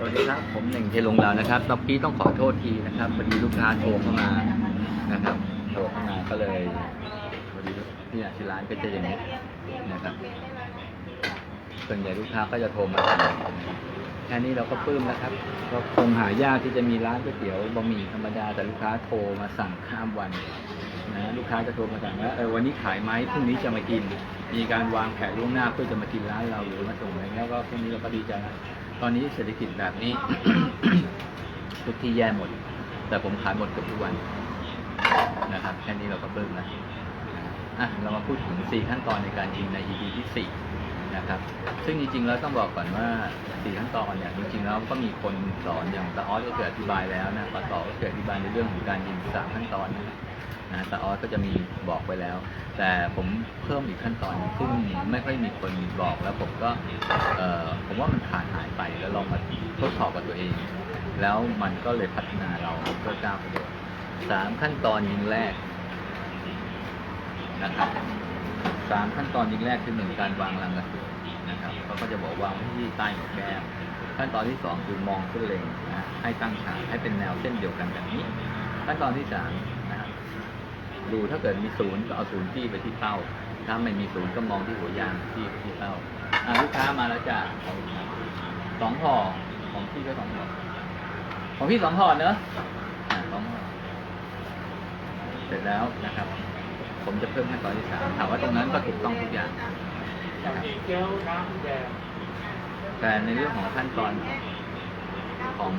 สวัสดีครับ ผมหนึ่งเทลงแล้วนะครับตอนนี้ต้องขอโทษทีนะครับพอดีลูกค้าโทรเข้ามานะครับโทรเข้ามาก็เลยพอดีเนี่ยที่ร้านก็จะอย่างนี้นะครับส่วนใหญ่ลูกค้าก็จะโทรมาแค่นี้เราก็ปลื้มแล้วครับก็คงหายากที่จะมีร้านก๋วยเตี๋ยวบะหมี่ธรรมดาแต่ลูกค้าโทรมาสั่งข้ามวันนะลูกค้าจะโทรมาสั่งว่าเออวันนี้ขายไหมพรุ่งนี้จะมากิน มีการวางแผนล่วงหน้าเพื่อจะมากินร้านเราหรือมาส่งอะไรเงี้ยก็พรุ่งนี้เราก็ดีใจนะ ตอนนี้เศรษฐกิจแบบนี้ ทุกที่แย่หมด แต่ผมขายหมดเกือบทุกวันนะครับ แค่นี้เราก็เบิ่มนะอะเรามาพูดถึง 4 ขั้นตอนในการยิงใน EP ที่ 4 นะครับซึ่งจริงๆแล้วต้องบอกก่อนว่า4ขั้นตอนเนี่ยจริงๆแล้วก็มีคนสอนอย่างตาออสก็เคยอธิบายแล้วนะปาต่อก็เคยอธิบายในเรื่องของการยิง3ขั้นตอนนะนะตาออสก็จะมีบอกไว้แล้ว แต่ผมเพิ่มอีกขั้นตอนหนึ่งซึ่งไม่ค่อยมีคนบอกแล้วผมก็เอ่อผมว่ามันขาดหายไปแล้วลองมาทดสอบกับตัวเอง แล้วมันก็เลยพัฒนาเราเพื่อก้าวกระโดดสามขั้นตอนยิงแรกนะครับ สามขั้นตอนยิงแรกคือหนึ่งการวางรังกระสุนนะครับเขาก็จะบอกวางที่ใต้หัวแก้มขั้นตอนที่สองคือมองขึ้นเล็งนะให้ตั้งฉากให้เป็นแนวเส้นเดียวกันแบบนี้ ขั้นตอนที่สามนะครับดูถ้าเกิดมีศูนย์ก็เอาศูนย์ที่ไปที่เป้า ถ้าไม่มีศูนย์ก็มองที่หัวยางที่ที่เป้าลูกค้ามาแล้วจ้ะสองห่อของพี่ก็สองห่อของพี่สองห่อเนอะสองห่อเสร็จแล้วนะครับ ผมจะเพิ่มขั้นตอนที่สามถามว่าตรงนั้นก็ถูกต้องทุกอย่าง แต่ในเรื่องของขั้นตอนของ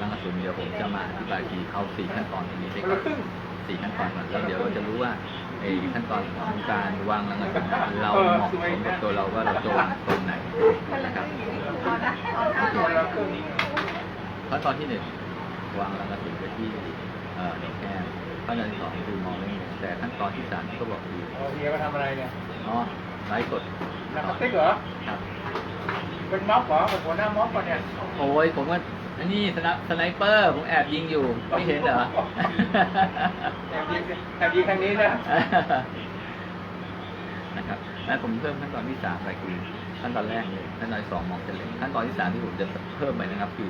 รังกระสุนเดี๋ยวผมจะมาอธิบายทีเอาสี่ขั้นตอนตรงนี้ไปก่อละนครึ่งสี่ขั้นตอนก่อนแล้วเดี๋ยวเราจะรู้ว่าไอ้ขั้นตอนของการวางรังกระสุนเราเหมาะสมกับตัวเราว่าเราจะวางตรงไหนนะครับขั้นตอนที่หนึ่ง วางรังกระสุนไว้ที่เอ่อแก้มขั้นตอนที่สองคือมองเล่นแต่ขั้นตอนที่สามที่ก็บอกคือเอาเฮียมาทำอะไรเนี่ยอ๋อไลฟ์สดหนักสติ๊กเหรอครับเป็นม็อบเหรอเป็นหัวหน้าม็อบปะเนี่ยโอ้ยผมว่าอันนี้สไนสไนเปอร์ผมแอบยิงอยู่ไม่เห็นเหรอแอบยิงแอบยิงทางนี้นะนะครับแล้วผมเพิ่มขั้นตอนที่สามไปคือขั้นตอนแรกเลยขั้นตอนที่สองมองเฉลยขั้นตอนที่สามที่ผมจะเพิ่มไปนะครับคือ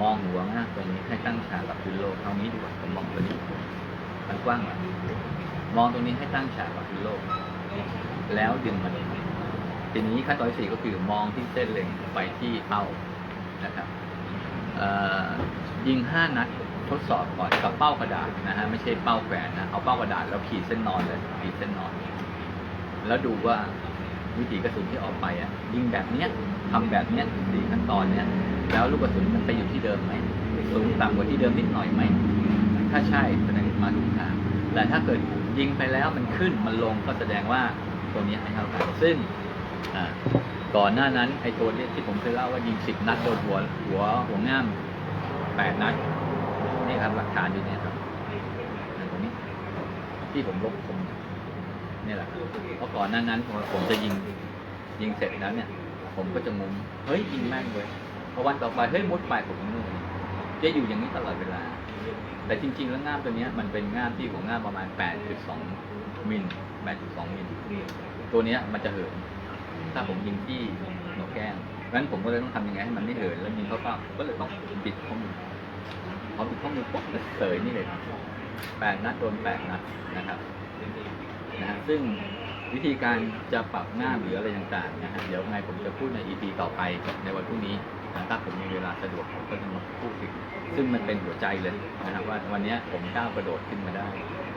มองหัวหน้าตัวนี้ให้ตั้งฉากกับพื้นโลกเอานี้ดีกว่าผมมองตัวนี้มันกว้างกว่ามองตรงนี้ให้ตั้งฉากกับพื้นโลก แล้วดึงมันทีนี้ขั้นตอนที่สี่ก็คือมองที่เส้นเล็งไปที่เป้านะครับยิงห้านัดทดสอบก่อนกับเป้ากระดาษนะฮะไม่ใช่เป้าแขวนนะเอาเป้ากระดาษแล้วขีดเส้นนอนเลยขีดเส้นนอน แล้วดูว่า วิถีกระสุนที่ออกไปอะยิงแบบเนี้ยทำแบบเนี้ยสี่ขั้นตอนเนี้ยแล้วลูกกระสุนมันไปอยู่ที่เดิมไหมสูงต่ำกว่าที่เดิมนิดหน่อยไหมถ้าใช่แสดงมาถูกทางแต่ถ้าเกิดยิงไปแล้วมันขึ้นมันลงก็แสดงว่าตัวนี้ไม่เท่ากันซึ่งก่อนหน้านั้นไอ้ตัวนี้ที่ผมเคยเล่าว่ายิงสิบนัดโดนหัวหัวหัวง่ามแปดนัดนี่ครับหลักฐานอยู่เนี่ยครับอันตรงนี้ที่ผมลบผม นี่ยแหละเพราะก่อนหน้านั้นผมผมจะยิงยิงเสร็จแล้วเนี่ย ผมก็จะมุมเฮ้ยยิงแม่งเลยพอวันต่อไปเฮ้ยมุดไปผมนู่นจะอยู่อย่างนี้ตลอดเวลา แต่จริง ๆ แล้วง่ามตัวเนี้ยมันเป็นง่ามที่หัวง่ามประมาณ 8.2 มิล 8.2 มิลตัวเนี้ยมันจะเหิน ถ้าผมยิงที่หนวกแก้มงั้นผมก็เลยต้องทำยังไงให้มันไม่เหิน แล้วยิงเข้าเป้าก็เลยต้องปิดข้อมือพอปิดข้อมือปุ๊บเสยนี่เลยแปดนัดโดนแปดนัดนะครับ นะฮะซึ่งวิธีการจะปรับหน้าหรืออะไรต่างๆนะฮะเดี๋ยวไงผมจะพูดใน EP ต่อไปในวันพรุ่งนี้นะถ้าผมมีเวลาสะดวกผมก็จะมาพูดถึงซึ่งมันเป็นหัวใจเลยนะครับว่าวันนี้ผมก้าวกระโดดขึ้นมาได้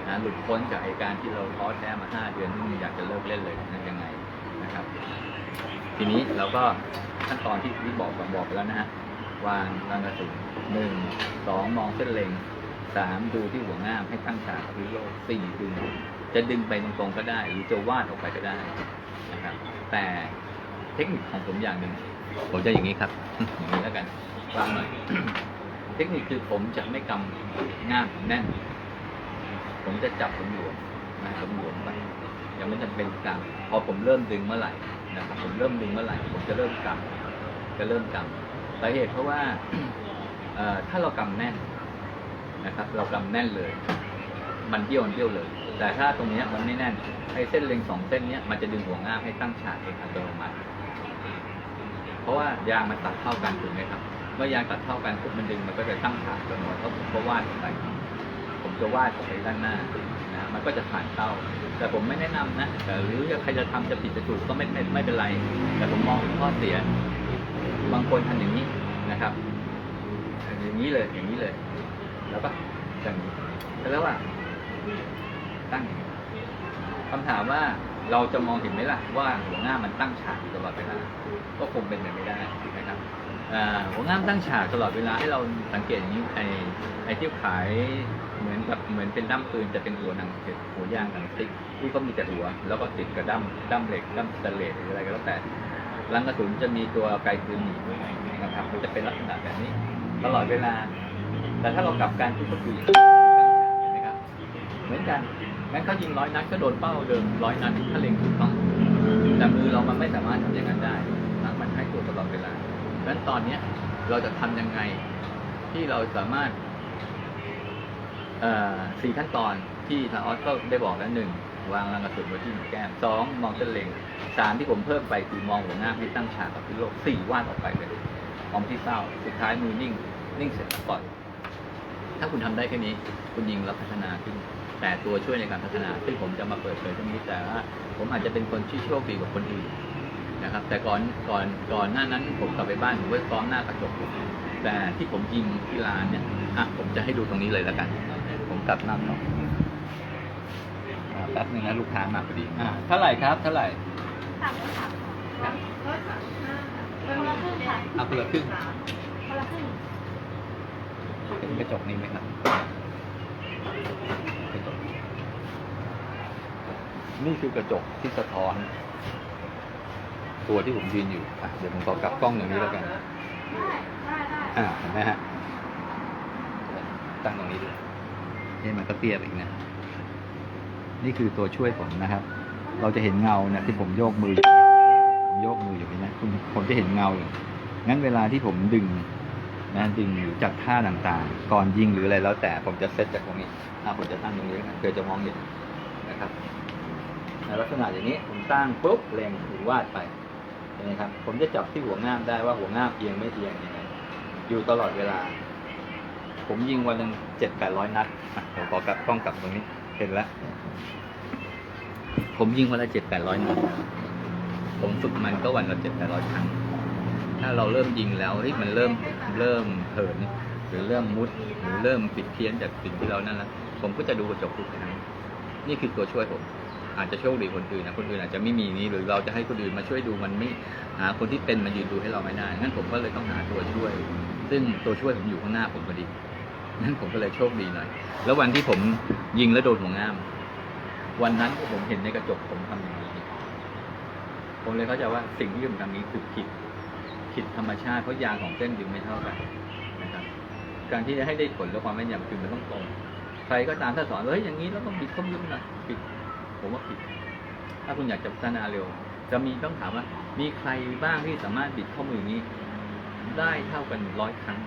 นะหลุดพ้นจากไอการที่เราท้อแท้มาห้าเดือนที่อยากจะเลิกเล่นเลยนั่นยังไงนะครับ ทีนี้เราก็ขั้นตอนที่ที่บอกบอกไปแล้วนะฮะวางรังกระสุนหนึ่งสองมองเส้นเล็งสามดูที่หัวง่ามให้ตั้งฉากกับพื้นโลกสี่ดึง จะดึงไปตรงๆก็ได้ หรือจะวาดออกไปก็ได้นะครับ แต่เทคนิคของผมอย่างหนึ่งผมจะอย่างนี้ครับอย่างนี้แล้วกันวางหน่อยเทคนิคคือผมจะไม่กำง่ามแน่น ผมจะจับผมหลวมนะผมหลวมไปยังไม่จำเป็นกำพอผมเริ่มดึงเมื่อไหร่นะครับผมเริ่มดึงเมื่อไหร่ ผมจะเริ่มกำจะเริ่มกำสาเหตุเพราะว่าถ้าเรากำแน่นนะครับ เรากำแน่นเลย มันเบี้ยวเบี้ยวเลย แต่ถ้าตรงนี้มันไม่แน่นไอ้เส้นเล็งสองเส้นเนี้ยมันจะดึงหัวง่ามให้ตั้งฉากเองอัตโนมัติ เพราะว่ายางมันตัดเท่ากันถูกไหมครับ เมื่อยางตัดเท่ากันปุ๊บมันดึงมันก็จะตั้งฉากกันหมดแล้วผมก็วาดไปผมจะวาดไปด้านหน้านะมันก็จะผ่านเต้า แต่ผมไม่แนะนำนะแต่หรือใครจะทำจะผิดจะถูกก็ไม่ไม่ไม่เป็นไร แต่ผมมองถึงข้อเสีย บางคนทำอย่างนี้นะครับอย่างนี้เลยอย่างนี้เลย แล้วก็อย่างนี้แล้วว่า ตั้งอย่างนี้คำถามว่าเราจะมองเห็นไหมล่ะว่าหัวหน้ามันตั้งฉากอยู่ตลอดเวลา ก็คงเป็นไปไม่ได้นะครับหัวหน้ามตั้งฉากตลอดเวลาให้เราสังเกตอย่างนี้ไอ้ไอ้ที่ขายเหมือนกับเหมือนเป็นด้ามปืนจะเป็นหัวหนังหัวยางหนังสติ๊กที่ก็มีแต่หัว แล้วก็ติดกับด้ามด้ามเหล็กด้ามสแตนเลสหรืออะไรก็แล้วแต่รังกระสุนจะมีตัวไกลปืนหนีนะครับมันจะเป็นลักษณะแบบนี้ ตลอดเวลา แต่ถ้าเรากลับการที่ก็คือ เหมือนกันงั้เขายิงร้อยนัดก็โดนเป้าเดิมร้อยนัดถ้าเล็งถูกต้องแต่มือเรามันไม่สามารถทำอย่างนั้นได้นะมันให้ตัวตลอดเวลาเพราะฉะนั้นตอนเนี้ยเราจะทำยังไงที่เราสามารถสี่ขั้นตอนที่ทางออสก็ได้บอกแล้วหนึ่งวางรังกระสุนไว้ที่หนึ่งแก้มสองมองเส้นเล็งสามที่ผมเพิ่มไปคือมองหัวหน้าที่ตั้งฉากกับพิโลกสี่วาดออกไปเลยพร้อมที่เศร้าสุดท้ายมือนิ่ง นิ่งเสร็จแล้วปล่อยถ้าคุณทำได้แค่นี้ คุณยิงแล้วพัฒนาขึ้น แต่ตัวช่วยในการพัฒนา ซึ่งผมจะมาเปิดเผยตรงนี้แต่ว่าผมอาจจะเป็นคนที่โชคดีกว่าคนอื่นนะครับ แต่ก่อนก่อนก่อนหน้านั้นผมกลับไปบ้านผมก็ซ้อมหน้ากระจกแต่ที่ผมยิงที่ร้านเนี่ยอะผมจะให้ดูตรงนี้เลยแล้วกัน ผมกลับนั่งเนาะอ่าแป๊บนึงนะลูกค้ามาพอดีอ่าเท่าไหร่ครับ เท่าไหร่สามร้อยสามร้อยร้อยสามห้าคนละครึ่งค่ะเอาคนละครึ่งคนละครึ่งเห็นกระจกนี้ไหมครับกระจก นี่คือกระจกที่สะท้อน ตัวที่ผมยืนอยู่อะเดี๋ยวผมขอกลับกล้องอย่างนี้แล้วกันได้ได้ได้อ่าเห็นไหมฮะตั้งตรงนี้ด้วยนี่มันก็เตี้ยไปอีกนะนี่คือตัวช่วยผมนะครับ เราจะเห็นเงาเนี่ยที่ผมโยกมืออยู่ผมโยกมืออยู่นี่นะคุณผมจะเห็นเงาอยู่งั้นเวลาที่ผมดึงนะดึงหรือจัดท่าต่างๆ ก่อนยิงหรืออะไรแล้วแต่ผมจะเซตจากตรงนี้อ่าผมจะตั้งตรงนี้นะเพื่อจะมองเห็นนะครับใน ลักษณะอย่างนี้ผมตั้งปุ๊บเล็งหรือวาดไปเห็นไหมครับ ผมจะจับที่หัวง่ามได้ว่าหัวง่ามเอียงไม่เอียงยังไงอยู่ตลอดเวลา ผมยิงวันหนึ่งเจ็ดแปดร้อยนัดผมขอกลับกล้องกลับตรงนี้เห็นแล้วผมยิงวันละเจ็ดแปดร้อยนัดผมฝึกมันก็วันละเจ็ดแปดร้อยครั้งถ้าเราเริ่มยิงแล้วเฮ้ยมันเริ่มเริ่มเหินหรือเริ่มมุดหรือเริ่มปิดเพี้ยนจากสิ่งที่เรานั่นแล้วผมก็จะดูกระจกทุกครั้งนี่คือตัวช่วยผม อาจจะโชคดีคนอื่นนะคนอื่นอาจจะไม่มีนี้หรือเราจะให้คนอื่นมาช่วยดูมันไม่หาคนที่เป็นมายืนดูให้เราไม่ได้งั้นผมก็เลยต้องหาตัวช่วย ซึ่งตัวช่วยผมอยู่ข้างหน้าผมพอดีงั้นผมก็เลยโชคดีหน่อย แล้ววันที่ผมยิงแล้วโดนหัวง่าม วันนั้นผมเห็นในกระจกผมทำอย่างนี้ ผมเลยเข้าใจว่าสิ่งที่ผมทำนี้คือผิดผิดธรรมชาติเพราะยางของเส้นดึงไม่เท่ากันนะครับ การที่จะให้ได้ผลและความแม่นยำคือมันต้องตรง ใครก็ตามถ้าสอนว่าเฮ้ยอย่างนี้เราต้องบิดข้อมือหน่อยผิด ผมว่าผิด ถ้าคุณอยากจะพัฒนาเร็ว จะมีต้องถามว่า มีใครบ้างที่สามารถบิดข้อมือนี้ ได้เท่ากันร้อยครั้ง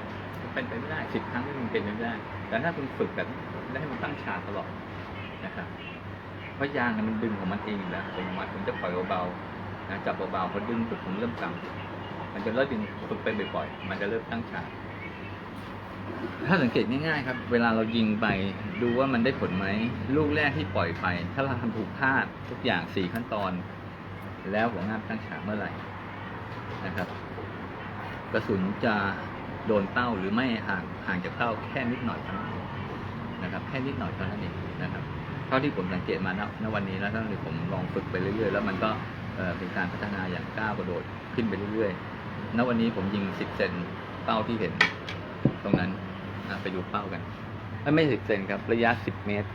เป็นไปไม่ได้สิบครั้งที่มันเป็นไปไม่ได้ แต่ถ้าคุณฝึกแบบนี้ให้มันตั้งฉากตลอดนะครับเพราะยางมันดึงของมันเองแล้วเป็นมัดผมจะปล่อยเบาๆนะจับเบาๆพอดึงปุ๊บผมเริ่มกำมันจะเริ่มดึงฝึกไปบ่อยๆมันจะเริ่มตั้งฉาก ถ้าสังเกตง่ายๆครับ เวลาเรายิงไปดูว่ามันได้ผลไหมลูกแรกที่ปล่อยไป ถ้าเราทำถูกพลาดทุกอย่างสี่ขั้นตอน แล้วหัวงามตั้งฉากเมื่อไหร่นะครับ กระสุนจะโดนเป้าหรือไม่ห่างห่างจากเป้าแค่นิดหน่อยเท่านั้นนะครับ แค่นิดหน่อยเท่านั้นเองนะครับเท่าที่ผมสังเกตมาณณวันนี้แล้วก็เลยผมลองฝึกไปเรื่อยๆ แล้วมันก็เอ่อเป็นการพัฒนาอย่างก้าวกระโดดขึ้นไปเรื่อยๆณวันนี้ผมยิง 10 เซนเป้าที่เห็น ตรงนั้นไปดูเป้ากัน ไม่ไม่สิบเซนครับ ระยะ10เมตร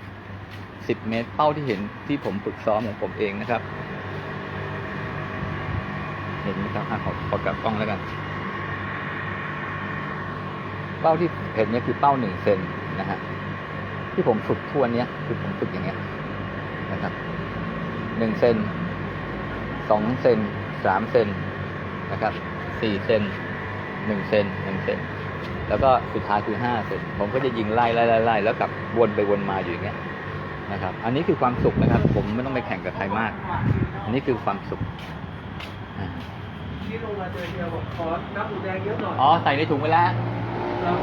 10เมตร เป้าที่เห็นที่ผมฝึกซ้อมของผมเองนะครับ เห็นไหมครับอะขอขอกลับกล้องแล้วกัน เป้าที่เห็นเนี่ยคือเป้าหนึ่งเซนนะฮะที่ผมฝึกทวนเนี้ยคือผมฝึกอย่างเงี้ยนะครับหนึ่งเซนสองเซนสามเซนนะครับสี่เซนหนึ่งเซนหนึ่งเซน แล้วก็สุดท้ายคือห้าเซนผมก็จะยิงไล่ไล่ไล่ไล่แล้วกลับวนไปวนมาอยู่อย่างเงี้ยนะครับ อันนี้คือความสุขนะครับ ผมไม่ต้องไปแข่งกับใครมาก อันนี้คือความสุขอ่ากี้ลงมาเจอเดียวบอกขอน้ำหมูแดงเยอะหน่อยอ๋อใส่ในถุงไปแล้วครับ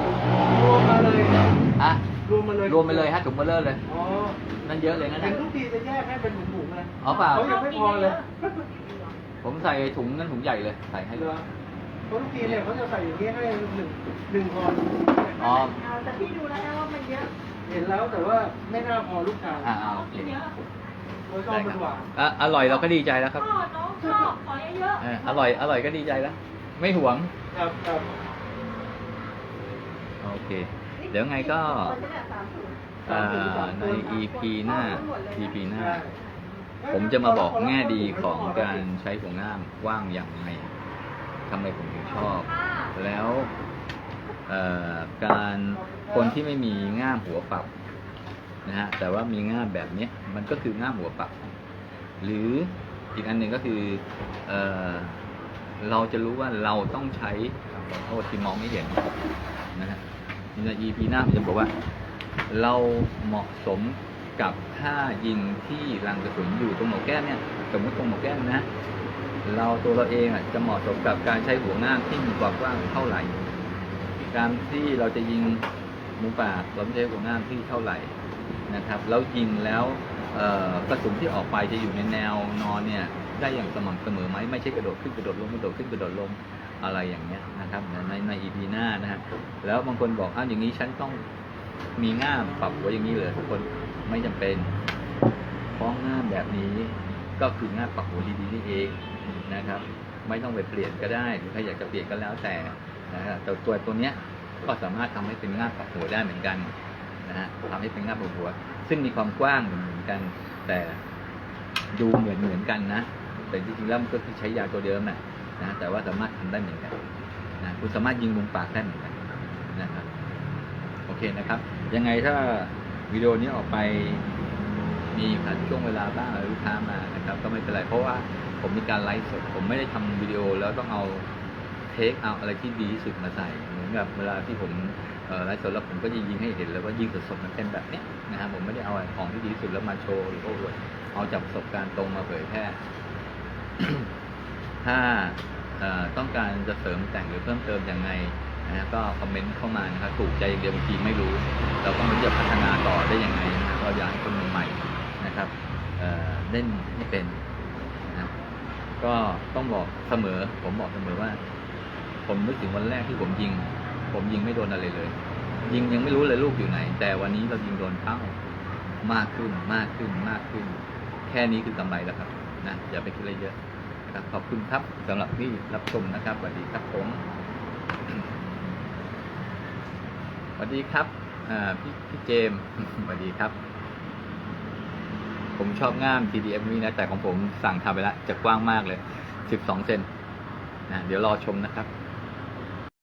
รวมมาเลยอะรวมมาเลยรวมไปเลยฮะถุงเบลเลอร์เลยอ๋อนั่นเยอะเลยนั่นเห็นนะทุกทีจะแยกให้เป็นถุงๆเลยอ๋อเปล่าเขายังไม่พอเลย ผมใส่ถุงนั่นถุงใหญ่เลยใส่ให้เหรอ เพราะทุกทีเนี่ยเขาจะใส่อย่างนี้ให้หนึ่งหนึ่งพออ๋อ เอาแต่พี่ดูแล้วนะว่ามันเยอะเห็นแล้วแต่ว่าไม่น่าพอลูกชายอ่าอ่าโอเคเยอะโดยชอบมันหวานอะอร่อยเราก็ดีใจแล้วครับชอบน้องชอบขอเยอะเอออร่อย อร่อยก็ดีใจแล้ว ไม่หวง ครับครับโอเค เดี๋ยวไงก็เอ่อใน EP หน้า EP หน้าใช่ผมจะมาบอกแง่ดีของการใช้หัวง่ามว่างอย่างไร ทำไมผมถึงชอบ แล้วการคนที่ไม่มีง่ามหัวปักนะฮะแต่ว่ามีง่ามแบบนี้มันก็คือง่ามหัวปักหรืออีกอันหนึ่งก็คือเอเราจะรู้ว่าเราต้องใช้ขอโทษที่มองไม่เห็นนะฮะใน EP หน้าผมจะบอกว่า เราเหมาะสมกับท่ายิงที่รังกระสุนอยู่ตรงหมวกแก้มเนี่ยสมมติตรงหมวกแก้มนะ เราตัวเราเองอะจะเหมาะสมกับการใช้หัวง่ามที่มีความกว้างเท่าไหร่ การที่เราจะยิงหมูป่าเราไม่ใช้หัวง่ามที่เท่าไหร่นะครับแล้วยิงแล้วกระสุนที่ออกไปจะอยู่ในแนวนอนเนี่ยได้อย่างสม่ำเสมอไหมไม่ใช่กระโดดขึ้นกระโดดลงกระโดดขึ้นกระโดดลงอะไรอย่างเงี้ยนะครับในใน EP หน้านะฮะแล้วบางคนบอกอ้าวอย่างนี้ฉันต้องมีง่ามปรับหัวอย่างนี้เลยทุกคนไม่จำเป็นเพราะง่ามแบบนี้ ก็คืองามปรับหัวดีๆนี่เองนะครับ ไม่ต้องไปเปลี่ยนก็ได้หรือใครอยากจะเปลี่ยนก็แล้วแต่นะฮะแต่ตัวตัวเนี้ยก็สามารถทำให้เป็นงามปรับหัวได้เหมือนกันนะฮะทำให้เป็นงามปรับหัว ซึ่งมีความกว้างเหมือนกัน แต่ดูเหมือนเหมือนกันนะแต่จริงๆแล้วมันก็คือใช้ยาตัวเดิมนะนะแต่ว่าสามารถทำได้เหมือนกันนะคุณสามารถยิงมุมปากได้เหมือนกันนะครับโอเคนะครับ ยังไงถ้าวิดีโอนี้ออกไป มีผ่านช่วงเวลาบ้างหรือลูกค้ามานะครับ ก็ไม่เป็นไรเพราะว่าผมมีการไลฟ์สด ผมไม่ได้ทำวิดีโอแล้วต้องเอาเทคเอาอะไรที่ดีที่สุดมาใส่เหมือนกับเวลาที่ผมไลฟ์สดแล้วผมก็จะยิงให้เห็นแล้วว่ายิงสดๆมันเป็นแบบนี้นะครับผมไม่ได้เอาของที่ดีที่สุดแล้วมาโชว์หรือโอ้อวดเอาจากประสบการณ์ตรงมาเผยแพร่ถ้าต้องการจะเสริมแต่งหรือเพิ่มเติมยังไงนะฮะก็คอมเมนต์เข้ามานะครับถูกใจเดียวบางทีไม่รู้ เราก็ไม่รู้จะพัฒนาต่อได้ยังไงนะเราอยากให้คนใหม่ นะครับเอ่อเล่นให้เป็นนะก็ต้องบอกเสมอ ผมบอกเสมอว่า ผมนึกถึงวันแรกที่ผมยิง ผมยิงไม่โดนอะไรเลย ยิงยังไม่รู้เลยลูกอยู่ไหน แต่วันนี้เรายิงโดนเป้ามากขึ้นมากขึ้นมากขึ้น แค่นี้คือกำไรแล้วครับนะอย่าไปคิดอะไรเยอะนะครับขอบคุณครับสำหรับที่รับชมนะครับสวัสดีครับผมสวัสดีครับพี่พี่เจมสวัสดีครับ ผมชอบง่าม TDF นี้นะ แต่ของผมสั่งทำไปแล้วจะกว้างมากเลย 12 เซนนะเดี๋ยวรอชมนะครับ